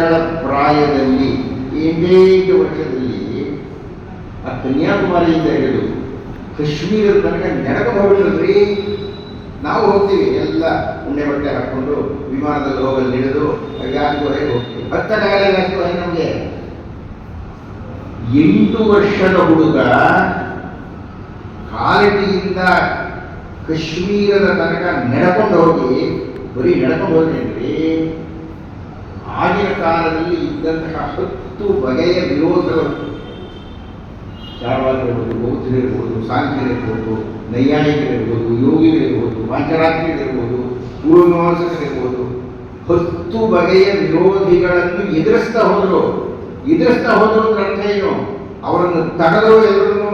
ವರ್ಷಗಳ ಪ್ರಾಯದಲ್ಲಿ ಎಂಟೆಂಟು ವರ್ಷದಲ್ಲಿ ಆ ಕನ್ಯಾಕುಮಾರಿಯಿಂದ ಹಿಡಿದು ಕಾಶ್ಮೀರದ ತನಕ ನೆನಕ ಹೋಗ್ಬಿಟ್ರಲ್ರಿ ನಾವು ಹೋಗ್ತೀವಿ, ಎಲ್ಲ ಉಣ್ಣೆ ಬಟ್ಟೆ ಹಾಕ್ಕೊಂಡು ವಿಮಾನದಲ್ಲಿ ಹೋಗಲ್ಲಿ ಹಿಡಿದು ಯಾರಿಗೂ ಹೋಗ್ತೀವಿ. ಹತ್ತಕ್ಕಾಗಲ್ಲ ಅಷ್ಟು ನಮಗೆ. ಎಂಟು ವರ್ಷದ ಹುಡುಗ ಕಾಲಟಿಯಿಂದ ಕಾಶ್ಮೀರದ ತನಕ ನಡ್ಕೊಂಡು ಹೋಗಿ, ಬರೀ ನಡ್ಕೊಂಡು ಹೋಗ್ತೇನ್ರಿ ಆಗಿನ ಕಾಲದಲ್ಲಿ ಇದ್ದಂತಹ ಹತ್ತು ಬಗೆಯ ವಿರೋಧಗಳು. ಚಾರವಾಕರಿರ್ಬೋದು ಬೌದ್ಧರಿರ್ಬೋದು ಸಾಂಖ್ಯರಿರ್ಬೋದು ನೈಯಾಯಿಕರಿರ್ಬೋದು ಯೋಗಿಗಳಿರ್ಬೋದು ಪಾಂಚರಾತ್ರಿಗಳಿರ್ಬೋದು ಪೂರ್ವಮೀಮಾಂಸಕರಿರ್ಬೋದು ಹತ್ತು ಬಗೆಯ ವಿರೋಧಿಗಳನ್ನು ಎದುರಿಸ್ತಾ ಹೋದರು. ಎದುರಿಸ್ತಾ ಹೋದರು ಅಂತ ಅರ್ಥ ಅವರನ್ನು ತಡೆದು ಎಲ್ಲರೂ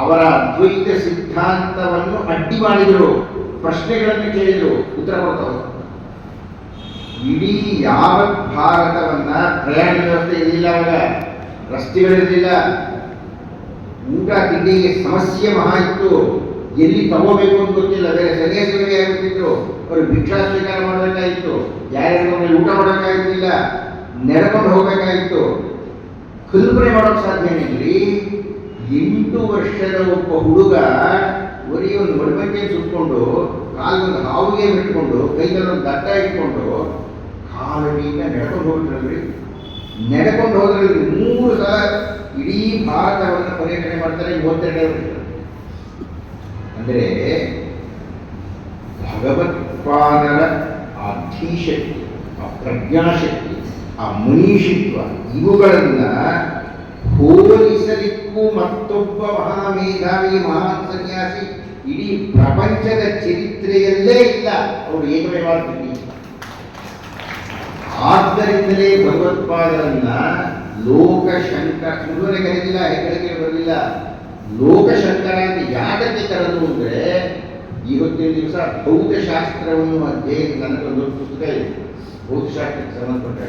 ಅವರ ಅದ್ವೈತ ಸಿದ್ಧಾಂತವನ್ನು ಅಡ್ಡಿ ಮಾಡಿದರು. ಪ್ರಶ್ನೆಗಳನ್ನು ಕೇಳಿದರು, ಉತ್ತರ ಕೊಡ್ತಾರೆ ಇಡೀ ಯಾವ ಭಾರತವನ್ನ ಪ್ರಯಾಣ ವ್ಯವಸ್ಥೆ ಇರಲಿಲ್ಲ ಅವಾಗ ರಸ್ತೆಗಳಿರಲಿಲ್ಲ. ಊಟ, ತಿಂಡಿಗೆ ಸಮಸ್ಯೆ ಮಹಾ ಇತ್ತು. ಎಲ್ಲಿ ತಗೋಬೇಕು ಅಂತ ಗೊತ್ತಿಲ್ಲ. ಬೇರೆ ಸನ್ಯಾಸಿಗಳಿಗೆ ಆಗುತ್ತಿತ್ತು ಅವರು ಭಿಕ್ಷಾ ಸ್ವೀಕಾರ ಮಾಡಬೇಕಾಗಿತ್ತು. ಯಾರ್ಯಾರ ಊಟ ಮಾಡೋಕ್ಕಾಗಿರ್ಲಿಲ್ಲ ನೆಡ್ಕೊಂಡು ಹೋಗಬೇಕಾಗಿತ್ತು. ಕಲ್ಪನೆ ಮಾಡೋಕೆ ಸಾಧ್ಯ ಇಲ್ರಿ ಎಂಟು ವರ್ಷದ ಒಬ್ಬ ಹುಡುಗ ಬರೀ ಒಂದು ಮಡಿಮಕ್ಕೆ ಸುಟ್ಕೊಂಡು ಕಾಲೊಂದು ಹಾವಿಗೆ ಬಿಟ್ಕೊಂಡು ಕೈಗಳೊಂದು ದಟ್ಟ ಇಟ್ಕೊಂಡು ಕಾಲಡಿಯಿಂದ ನಡ್ಕೊಂಡು ಹೋಗ್ಬಿಟ್ರಲ್ರಿ ನಡ್ಕೊಂಡು ಹೋದ್ರಲ್ರಿ ಮೂರು ಸಲ ಇಡೀ ಭಾರತವನ್ನು ಪರ್ಯಟನೆ ಮಾಡ್ತಾರೆ ಮೂವತ್ತೆರಡೇ ವರ್ಷ ಅಂದರೆ ಭಗವತ್ಪಾದರ ಆ ಧೀಶಕ್ತಿ, ಆ ಪ್ರಜ್ಞಾಶಕ್ತಿ, ಆ ಮುನೀಷಿತ್ವ ಇವುಗಳನ್ನ ಹೋಲಿಸಲಿಕ್ಕೂ ಮತ್ತೊಬ್ಬ ಮಹಾಮೇಧಾವಿ, ಮಹಾನ್ ಸನ್ಯಾಸಿ ಇಡೀ ಪ್ರಪಂಚದ ಚರಿತ್ರೆಯಲ್ಲೇ ಇಲ್ಲ. ಅವರು ಏಕಮೇವಾಗ್ತೀನಿ ಆದ್ದರಿಂದಲೇ ಭಗವತ್ಪಾದರನ್ನ ಲೋಕಶಂಕ ಸುಮ್ಮನೆ ಕರೆದಿಲ್ಲ ಹೆಗ್ಗಳಿಗೆ ಬರಲಿಲ್ಲ. ಲೋಕಶಂಕರ ಅಂತ ಯಾಕಕ್ಕೆ ಕರೆದು ಅಂದ್ರೆ ಇವತ್ತಿನ ದಿವಸ ಭೌತಶಾಸ್ತ್ರವನ್ನು ಅಧ್ಯಯನ ನನಗೊಂದು ಪುಸ್ತಕ ಇದೆ. ಭೌತಶಾಸ್ತ್ರಕ್ಕೆ ಸಂಬಂಧಪಟ್ಟ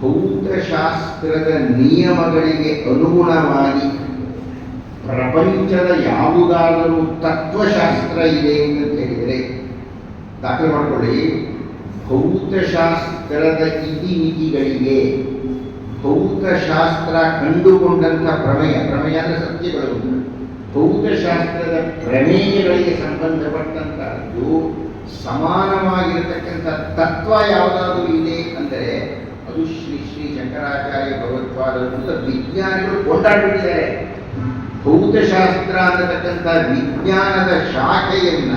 ಭೌತಶಾಸ್ತ್ರದ ನಿಯಮಗಳಿಗೆ ಅನುಗುಣವಾಗಿ ಪ್ರಪಂಚದ ಯಾವುದಾದರೂ ತತ್ವಶಾಸ್ತ್ರ ಇದೆ ಅಂತ ಹೇಳಿದರೆ ದಾಖಲೆ ಮಾಡಿಕೊಳ್ಳಿ. ಭೌತಶಾಸ್ತ್ರದ ಇತಿಮಿತಿಗಳಿಗೆ ಭೌತಶಾಸ್ತ್ರ ಕಂಡುಕೊಂಡಂಥ ಪ್ರಮೇಯ ಪ್ರಮೇಯ ಅಂದರೆ ಸತ್ಯಗಳು. ಭೌತಶಾಸ್ತ್ರದ ಪ್ರಮೇಯಗಳಿಗೆ ಸಂಬಂಧಪಟ್ಟಂತಹದ್ದು ಸಮಾನವಾಗಿರತಕ್ಕಂಥ ತತ್ವ ಯಾವುದಾದರೂ ಇದೆ ಅಂದರೆ ಅದು ಶ್ರೀ ಶ್ರೀ ಶಂಕರಾಚಾರ್ಯ ಭಗವತ್ಪಾದ ವಿಜ್ಞಾನಿಗಳು ಕೊಂಡಾಡುತ್ತಿದ್ದಾರೆ ಭೌತಶಾಸ್ತ್ರ ಅಂತಕ್ಕಂಥ ವಿಜ್ಞಾನದ ಶಾಖೆಯನ್ನ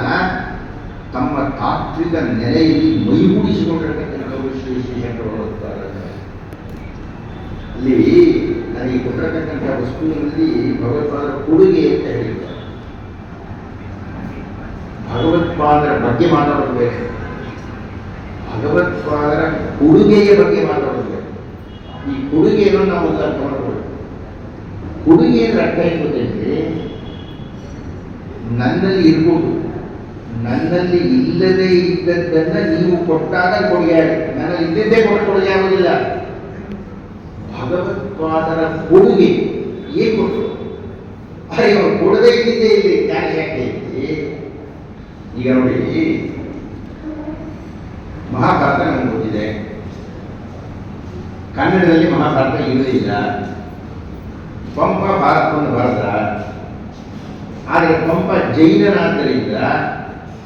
ತಮ್ಮ ತಾತ್ವಿಕ ನೆಲೆಯಲ್ಲಿ ಮೈಗೂಡಿಸಿಕೊಂಡಿರತಕ್ಕಂಥವರು ಶ್ರೀ ಶ್ರೀ ಶಂಕರ ಭಗವತ್ಪಾದರು ಅಲ್ಲಿ ನನಗೆ ಕೊಟ್ಟಿರತಕ್ಕಂಥ ವಸ್ತುವಿನಲ್ಲಿ ಭಗವತ್ಪಾದರ ಕೊಡುಗೆ ಅಂತ ಹೇಳಿದ್ದಾರೆ. ಭಗವತ್ಪಾದರ ಬಗ್ಗೆ ಮಾತಾಡಬೇಕು ಭಗವತ್ಪಾದರ ಕೊಡುಗೆಯ ಬಗ್ಗೆ ಮಾತಾಡಬೇಕು ಈ ಕೊಡುಗೆಯನ್ನು ನಾವು ಅರ್ಥ ಮಾಡಬಹುದು ಕೊಡುಗೆ ಅರ್ಥ ಏನು ಗೊತ್ತೇನೆ ನನ್ನಲ್ಲಿ ಇರ್ಬೋದು. ನನ್ನಲ್ಲಿ ಇಲ್ಲದೆ ಇದ್ದದ್ದನ್ನ ನೀವು ಕೊಟ್ಟಾಗ ಕೊಡುಗೆ ಆಗುತ್ತೆ ನನ್ನ ಇದ್ದದ್ದೇ ಕೊಟ್ಟು ಕೊಡುಗೆ ಆಗೋದಿಲ್ಲ. ಭಗವತ್ಪಾದರ ಕೊಡುಗೆ ಏನ್ ಕೊಟ್ಟರು ಅರೆ, ಇವರು ಕೊಡದೇ ಇದ್ದಿದ್ದೇ ಇಲ್ಲಿ. ಯಾಕೆ ಯಾಕೆ? ಈಗ ನೋಡಿ, ಮಹಾಭಾರತ ನಮ್ಗೆ ಗೊತ್ತಿದೆ. ಕನ್ನಡದಲ್ಲಿ ಮಹಾಭಾರತ ಇರಲಿಲ್ಲ ಪಂಪ ಭಾರತವನ್ನು ಬರೆದ ಆದರೆ ಪಂಪ ಜೈನನಾದ್ದರಿಂದ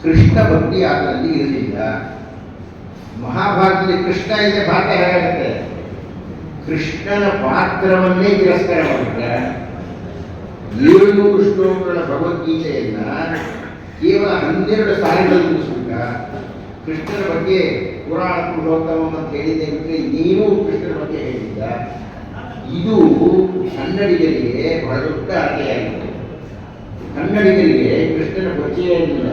ಕೃಷ್ಣ ಭಕ್ತಿ ಅದರಲ್ಲಿ ಇರಲಿಲ್ಲ ಮಹಾಭಾರತದಲ್ಲಿ ಕೃಷ್ಣ ಇದೆ, ಭಾರತ ಹೇಗಾಗುತ್ತೆ? ಕೃಷ್ಣನ ಪಾತ್ರವನ್ನೇ ತಿರಸ್ಕಾರ ಮಾಡಿದ್ರೆ ಏಳುನೂರು ಶ್ಲೋಕಗಳ ಭಗವದ್ಗೀತೆಯನ್ನ ಕೇವಲ ಹನ್ನೆರಡು ಸಾಲಿಗಳಲ್ಲಿ ಮುಗಿಸ್ಬಿಟ್ಟ ಕೃಷ್ಣನ ಬಗ್ಗೆ ಪುರಾಣ ಪುರುಷೋತ್ತಮ ಅಂತ ಹೇಳಿದ್ದೆ ಬಿಟ್ಟರೆ ನೀವು ಕೃಷ್ಣನ ಬಗ್ಗೆ ಹೇಳಿದ್ದ ಇದು ಕನ್ನಡಿಗರಿಗೆ ಬಹಳ ದೊಡ್ಡ ಅರ್ಥೆಯಾಗಿದೆ ಕನ್ನಡಿಗರಿಗೆ ಕೃಷ್ಣನ ಪರಿಚಯ ಇರಲಿಲ್ಲ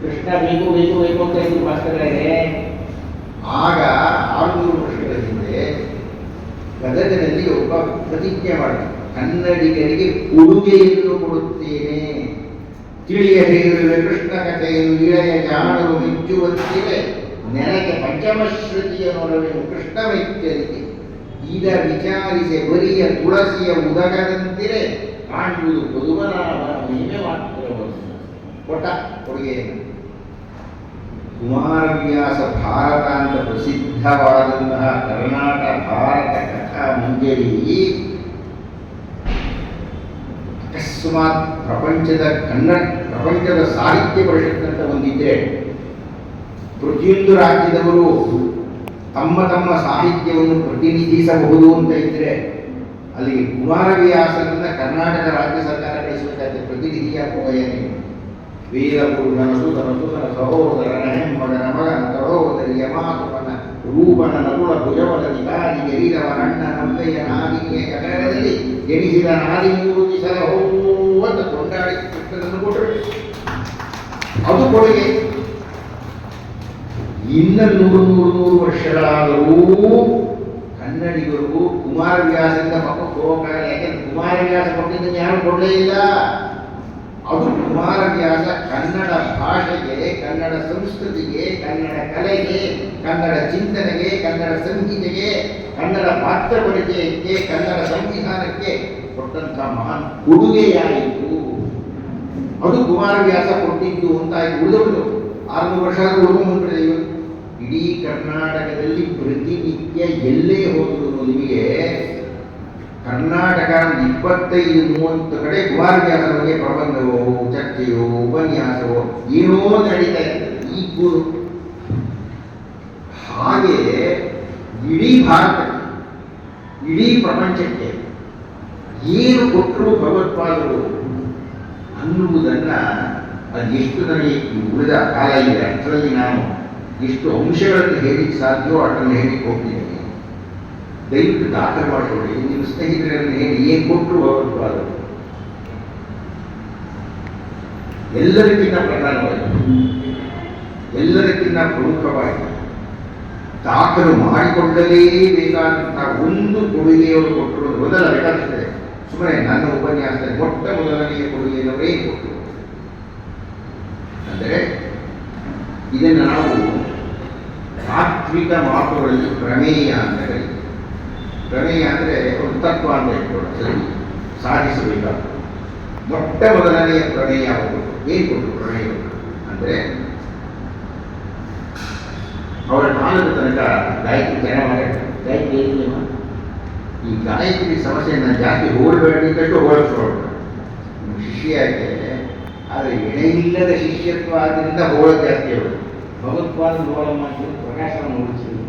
ಕೃಷ್ಣ ಬೇಕು ಬೇಕು ಬೇಕು ಅಂತ ಇದ್ರು ಮಾಸ್ತರೇ ಆಗ ಆರುನೂರು ವರ್ಷಗಳ ಹಿಂದೆ ಗದಗನಲ್ಲಿ ಒಬ್ಬ ಪ್ರತಿಜ್ಞೆ ಮಾಡಿದ. ಕನ್ನಡಿಗರಿಗೆ ಉಡುಗೆಯನ್ನು ಕೊಡುತ್ತೇನೆ. ತಿಳಿಯ ಹೇಳಿರುವೆ ಕೃಷ್ಣ ಕಥೆಯನ್ನು ಇಳೆಯ ಜಾಣರು ಮೆಚ್ಚುವಂತಿವೆ ನೆನಗೆ ಪಂಚಮಶ್ರುತಿಯ ನೋಡಬೇಕು ಕೃಷ್ಣ ಮೆಚ್ಚಲಿಕೆ ಇದ ವಿಚಾರಿಸಿ ಬರಿಯ ತುಳಸಿಯ ಉದಗದಂತಿರೆ ಕಾಣುವುದು ಪದುಮನಾಭನ ಮಹಿಮೆ ಮಾತ್ರವನ್ನು ಕೊಟ್ಟ ಕೊಡುಗೆಯನ್ನು ಕುಮಾರವ್ಯಾಸ ಭಾರತ ಅಂತ ಪ್ರಸಿದ್ಧವಾದಂತಹ ಕರ್ನಾಟಕ ಭಾರತ ಕಥಾ ಮಂಜರಿ. ಅಕಸ್ಮಾತ್ ಪ್ರಪಂಚದ ಕನ್ನಡ ಪ್ರಪಂಚದ ಸಾಹಿತ್ಯ ಪರಿಷತ್ ಅಂತ ಒಂದಿದ್ರೆ ಪ್ರತಿಯೊಂದು ರಾಜ್ಯದವರು ತಮ್ಮ ತಮ್ಮ ಸಾಹಿತ್ಯವನ್ನು ಪ್ರತಿನಿಧಿಸಬಹುದು ಅಂತ ಇದ್ರೆ ಅಲ್ಲಿ ಕುಮಾರವ್ಯಾಸನನ್ನ ಕರ್ನಾಟಕ ರಾಜ್ಯ ಸರ್ಕಾರ ಕಳಿಸಬೇಕಾದ್ರೆ ಪ್ರತಿನಿಧಿಯಾಗುವ ವೀರಪುರುಷನ ಸುತನ ಸುತನ ಸಹೋದರನ ಹೆಮ್ಮಗನ ಮಗನ ಸಹೋದರಿಯ ಮಾತುವನ ರೂಪನ ನಗುಳ ಭುಜವನ ನಿಗಾರಿಗೆ ವೀರವ ಅಣ್ಣ ನಂಬೆಯ ನಾದಿನಿಯ ಕಟಕದಲ್ಲಿ ಎಣಿಸಿದ ನಾದಿ ಮೂರು ದಿಸಲ ಅಂತ ಕೊಂಡಾಡಿ ಪುಸ್ತಕವನ್ನು ಕೊಟ್ಟರು ಅದು ಕೊಡುಗೆ ಇನ್ನ ನೂರು ನೂರು ನೂರು ವರ್ಷಗಳಾದರೂ ಕನ್ನಡಿಗರು ಕುಮಾರವ್ಯಾಸದಿಂದ ಮಕ್ಕಳು ಹೋಗಕ್ಕಾಗಲ್ಲ ಯಾಕೆಂದ್ರೆ ಕುಮಾರವ್ಯಾಸ ಮಕ್ಕಳಿಂದ ಯಾರು ಕೊಡಲೇ ಇಲ್ಲ ಅದು ಕುಮಾರವ್ಯಾಸ ಕನ್ನಡ ಭಾಷೆಗೆ ಕನ್ನಡ ಸಂಸ್ಕೃತಿಗೆ, ಕನ್ನಡ ಕಲೆಗೆ, ಕನ್ನಡ ಚಿಂತನೆಗೆ, ಕನ್ನಡ ಸಂಗೀತೆಗೆ, ಕನ್ನಡ ಪಾತ್ರ ಪರಿಚಯಕ್ಕೆ ಕನ್ನಡ ಸಂವಿಧಾನಕ್ಕೆ ಕೊಟ್ಟಂತ ಮಹಾನ್ ಕೊಡುಗೆಯಾಯಿತು ಅದು ಕುಮಾರವ್ಯಾಸ ಕೊಟ್ಟಿದ್ದು ಅಂತ ಉಳಿದವರು ವರ್ಷದ ವರ್ಷ ಆದರೂ ಮುಂದೆ ಇಡೀ ಕರ್ನಾಟಕದಲ್ಲಿ ಪ್ರತಿನಿತ್ಯ ಎಲ್ಲೇ ಹೋದ್ರು ನಿಮಗೆ ಕರ್ನಾಟಕ ಇಪ್ಪತ್ತೈದು ಮೂವತ್ತು ಕಡೆ ಕುಮಾರವ್ಯಾಸರ ಬಗ್ಗೆ ಪ್ರಬಂಧವೋ, ಚರ್ಚೆಯೋ, ಉಪನ್ಯಾಸವೋ ಏನೋ ನಡೀತಾ ಇರ್ತದೆ. ಈ ಗುರು ಹಾಗೆ ಇಡೀ ಭಾರತ ಇಡೀ ಪ್ರಪಂಚಕ್ಕೆ ಏನು ಕೊಟ್ಟರು ಭಗವತ್ಪಾದರು ಅನ್ನುವುದನ್ನ ಅದೆಷ್ಟು ನನಗೆ ಈ ಉಳಿದ ಕಾಲ ಇದೆ. ಅಷ್ಟರಲ್ಲಿ ನಾನು ಎಷ್ಟು ಅಂಶಗಳನ್ನು ಹೇಳಿಕ್ಕೆ ಸಾಧ್ಯವೋ ಅದನ್ನು ಹೇಳಿಕ್ಕೆ ಹೋಗ್ತೀನಿ. ದಯವಿಟ್ಟು ದಾಖಲೆ ಮಾಡಿಕೊಳ್ಳಿ ನಿಮ್ಮ ಸ್ನೇಹಿತರನ್ನು ಹೇಳಿ, ಏನು ಕೊಟ್ಟರು ಅವರು ಎಲ್ಲರಿಗಿಂತ ಪ್ರಧಾನವಾಗಿ ಎಲ್ಲರಿಗಿಂತ ಪ್ರಮುಖವಾಗಿ ದಾಖಲು ಮಾಡಿಕೊಳ್ಳಲೇಬೇಕಾದಂತಹ ಒಂದು ಕೊಡುಗೆಯವರು ಕೊಟ್ಟರು ಮೊದಲ ಬೇಕಾಗ್ತದೆ ಸುಮ್ಮನೆ ನನ್ನ ಉಪನ್ಯಾಸದಲ್ಲಿ ಮೊಟ್ಟ ಮೊದಲನೆಯ ಕೊಡುಗೆಯವರೇ ಕೊಟ್ಟರು ಅಂದರೆ ಇದನ್ನು ನಾವು ತಾತ್ವಿಕ ಮಾತುಗಳಲ್ಲಿ ಪ್ರಮೇಯ ಅಂತ ಕರೀತೀವಿ. ಪ್ರಮೇಯ ಅಂದರೆ ಒಂದು ತತ್ವ ಅಂತ ಇಟ್ಕೊಳ್ಳೋಣ ಸರಿ ಸಾಧಿಸಬೇಕಾದ ಮೊಟ್ಟ ಮೊದಲನೆಯ ಪ್ರಣಯ ಯಾವುದು? ಏನು ಪ್ರಣಯ? ಅಂದರೆ ಅವರ ಕಾಲದ ತನಕ ಗಾಯತ್ರಿ ಮಾಡಿರ್ತಾರೆ ಗಾಯತ್ರಿ ಏನಿಲ್ಲ ಈ ಗಾಯತ್ರಿ ಸಮಸ್ಯೆಯನ್ನು ಜಾಸ್ತಿ ಹೋಗಬೇಡಿದ್ದಷ್ಟು ಹೋಲಿಸ್ಕೊಳ್ತಾರೆ ನಿಮ್ಮ ಶಿಷ್ಯ ಯಾಕೆ ಆದರೆ ಎಣೆಯಿಲ್ಲದ ಶಿಷ್ಯತ್ವ ಆದ್ದರಿಂದ ಹೋಳ ಜಾಸ್ತಿ ಅವರು. ಭಗವತ್ಪಾದ ಹೋಳ ಮಾಡಿ ಪ್ರಕಾಶವನ್ನು ಉಳಿಸಿದ್ರು.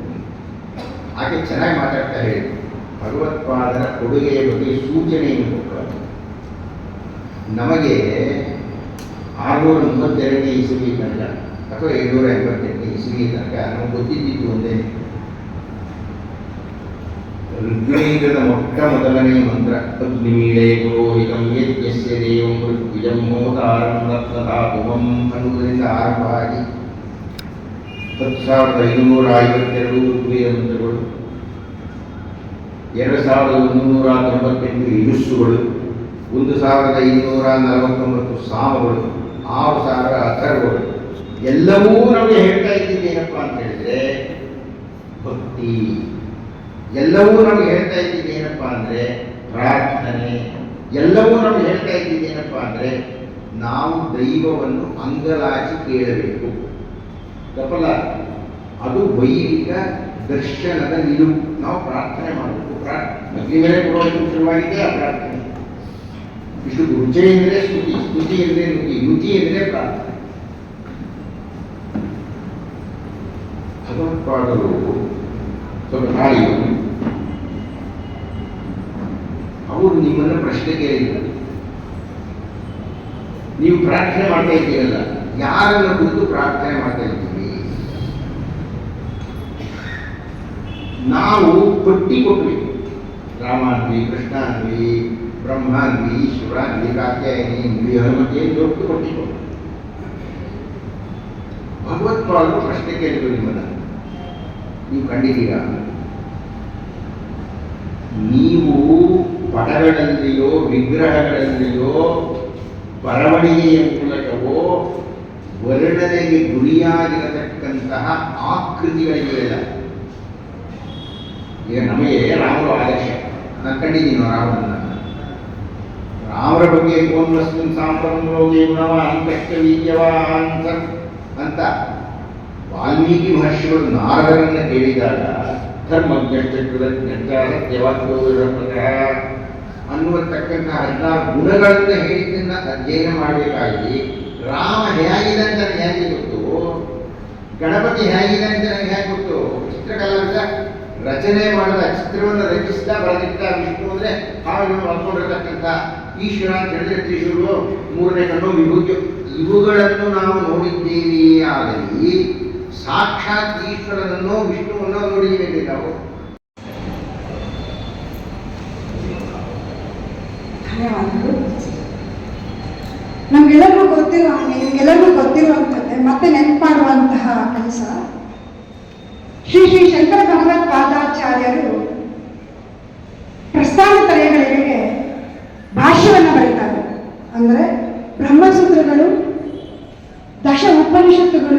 ಆಕೆ ಚೆನ್ನಾಗಿ ಮಾತಾಡ್ತಾ ಹೇಳಿ ಭಗವತ್ಪಾದರ ಕೊಡುಗೆಯ ಬಗ್ಗೆ ಸೂಚನೆಯನ್ನು ಕೊಟ್ಟರು ನಮಗೆ ಆರುನೂರ ಮೂವತ್ತೆರಡನೇ ಇಸುವಿ ತನಕ ಅಥವಾ ಏಳ್ನೂರ ಎಂಬತ್ತೆಂಟನೇ ಇಸುವಿ ತನಕ ನಾವು ಗೊತ್ತಿದ್ದಿದ್ದು ಒಂದೇ. ಋಗ್ವೇದದ ಮೊಟ್ಟ ಮೊದಲನೇ ಮಂತ್ರ ಅಗ್ನಿಮೀಳೆ ಪುರೋಹಿತಂ ಯಜ್ಞಸ್ಯ ದೇವಂ ಮೋದಾರಂ ರತ್ನಧಾತುಮಂ ಅನ್ನುವುದರಿಂದ ಆರಂಭವಾಗಿ. ಹತ್ತು ಸಾವಿರದ ಐನೂರ ಐವತ್ತೆರಡು ಋಗ್ವೇದ ಮಂತ್ರಗಳು. ಎರಡು ಸಾವಿರದ ಮುನ್ನೂರ ತೊಂಬತ್ತೆಂಟು ಇರುಸ್ಸುಗಳು ಒಂದು ಸಾವಿರದ ಇನ್ನೂರ ನಲವತ್ತೊಂಬತ್ತು ಸಾಮಗಳು ಆರು ಸಾವಿರ ಅಥರ್ವಗಳು ಎಲ್ಲವೂ ನಮಗೆ ಹೇಳ್ತಾ ಇದ್ದಿದ್ದೇನಪ್ಪ ಅಂತ ಹೇಳಿದ್ರೆ, ಭಕ್ತಿ. ಎಲ್ಲವೂ ನಮಗೆ ಹೇಳ್ತಾ ಇದ್ದಿದ್ದೇನಪ್ಪ ಅಂದರೆ, ಪ್ರಾರ್ಥನೆ. ಎಲ್ಲವೂ ನಮಗೆ ಹೇಳ್ತಾ ಇದ್ದಿದ್ದೇನಪ್ಪ ಅಂದರೆ, ನಾವು ದೈವವನ್ನು ಅಂಗಲಾಚಿ ಕೇಳಬೇಕು. ತಪ್ಪಲ್ಲ? ಅದು ವೈದಿಕ ದರ್ಶನದ ನಿಲುವು. ನಾವು ಪ್ರಾರ್ಥನೆ ಮಾಡಬೇಕು. ಪ್ರಾರ್ಥನೆ ಅಗ್ನಿ ಮೇಲೆ ಕೊಡೋದು ಶುರುವಾಗಿದೆ ಆ ಪ್ರಾರ್ಥನೆ. ಇಷ್ಟು ರುಚಿ ಎಂದರೆ ಸ್ತುತಿ ಸ್ತುತಿ ಎಂದರೆ ರುಚಿ ರುಚಿ ಎಂದರೆ ಪ್ರಾರ್ಥನೆ. ಭಗವತ್ಪಾದರು ಸ್ವಲ್ಪ ತಾಯಿ ಅವರು ನಿಮ್ಮನ್ನು ಪ್ರಶ್ನೆ ಕೇಳಿದ್ದಾರೆ. ನೀವು ಪ್ರಾರ್ಥನೆ ಮಾಡ್ತಾ ಇದ್ದೀರಲ್ಲ, ಯಾರನ್ನು ಕುರಿತು ಪ್ರಾರ್ಥನೆ ಮಾಡ್ತಾ ಇದ್ದೀವಿ ನಾವು ಪಟ್ಟಿ ಕೊಟ್ವಿ ರಾಮಾನ್ವಿ ಕೃಷ್ಣಾನ್ವಿ ಬ್ರಹ್ಮಾನ್ವಿ ಈಶ್ವರಾನ್ವಿ ಕಾತ್ಯಾಯನಿ ಅನ್ವಿ ಹನುಮತಿ ಅಂತ ದೊಡ್ಡ ಪಟ್ಟಿ ಕೊಟ್ವಿ ಭಗವತ್ಪಾದರು ಪ್ರಶ್ನೆ ಕೇಳಿದ್ರು ನಿಮ್ಮನ್ನ ನೀವು ಕಂಡಿದ್ದೀರಾ ನೀವು ಪಟಗಳಲ್ಲಿಯೋ ವಿಗ್ರಹಗಳಲ್ಲಿಯೋ ಬರವಣಿಗೆಯ ಮೂಲಕವೋ ವರ್ಣನೆಗೆ ಗುರಿಯಾಗಿರತಕ್ಕಂತಹ ಆಕೃತಿಗಳಿವೆಯಲ್ಲ ಈಗ ನಮಗೆ ರಾಮರು ಆದರ್ಶ ಕಂಡಿದ್ದೀನಿ ರಾಮನನ್ನ ರಾಮರ ಬಗ್ಗೆ ಕೋನ್ವಸ್ಮಿನ್ ಸಾಂಪ್ರಂ ರೋಗಿ ಗುಣವ ಅಂತಷ್ಟ ವೀರ್ಯವ, ಅಂತ ಅಂತ. ವಾಲ್ಮೀಕಿ ಮಹರ್ಷಿಗಳು ನಾರದರನ್ನು ಕೇಳಿದಾಗ ಧರ್ಮಜ್ಞ ಸತ್ಯವಾಗ್ಯೋ ಅನ್ನುವತಕ್ಕಂತಹ ಹದಿನಾರು ಗುಣಗಳನ್ನು ಹೇಳಿದ್ದನ್ನ ಅಧ್ಯಯನ ಮಾಡಬೇಕಾಗಿ ರಾಮ ಹೇಗಿದೆ ಅಂತ ನನಗೆ ಹೇಗೆ ಗೊತ್ತು? ಗಣಪತಿ ಹೇಗಿದೆ ಅಂತ ನನಗೆ ಹೇಗೆ ಗೊತ್ತು? ಚಿತ್ರಕಲಾವಿದ ರಚನೆ ಮಾಡಿದ ಚಿತ್ರವನ್ನು ರಚಿಸಿದ ಬರೆದಿಟ್ಟ ವಿಷ್ಣು ಅಂದ್ರೆ ಹಾಳು ಮಾಡ್ಕೊಂಡಿರ್ತಕ್ಕಂಥ ಈಶ್ವರ ಅಂತ ಮೂರನೇ ಕಣ್ಣು ವಿಭೂತಿ. ಇವುಗಳನ್ನು ನಾವು ನೋಡಿದ್ದೇವೆ ಆಗಲಿ, ಸಾಕ್ಷಾತ್ ಈಶ್ವರನನ್ನು ವಿಷ್ಣುವನ್ನು ನೋಡಿದ್ದೇವೆ ನಾವು. ನಮ್ಗೆಲ್ಲರಿಗೂ ಗೊತ್ತಿರೋ ನಿಮ್ಗೆಲ್ಲರಿಗೂ ಗೊತ್ತಿರುವಂಥದ್ದೇ ಮತ್ತೆ ನೆನಪು ಕೆಲಸ. ಶ್ರೀ ಶ್ರೀ ಶಂಕರ ಭಗವತ್ ಪಾದಾಚಾರ್ಯರು ಪ್ರಸ್ಥಾನತ್ರಯಗಳಿಗೆ ಭಾಷ್ಯವನ್ನು ಬರೀತಾರೆ. ಅಂದರೆ ಬ್ರಹ್ಮಸೂತ್ರಗಳು ದಶ ಉಪನಿಷತ್ತುಗಳು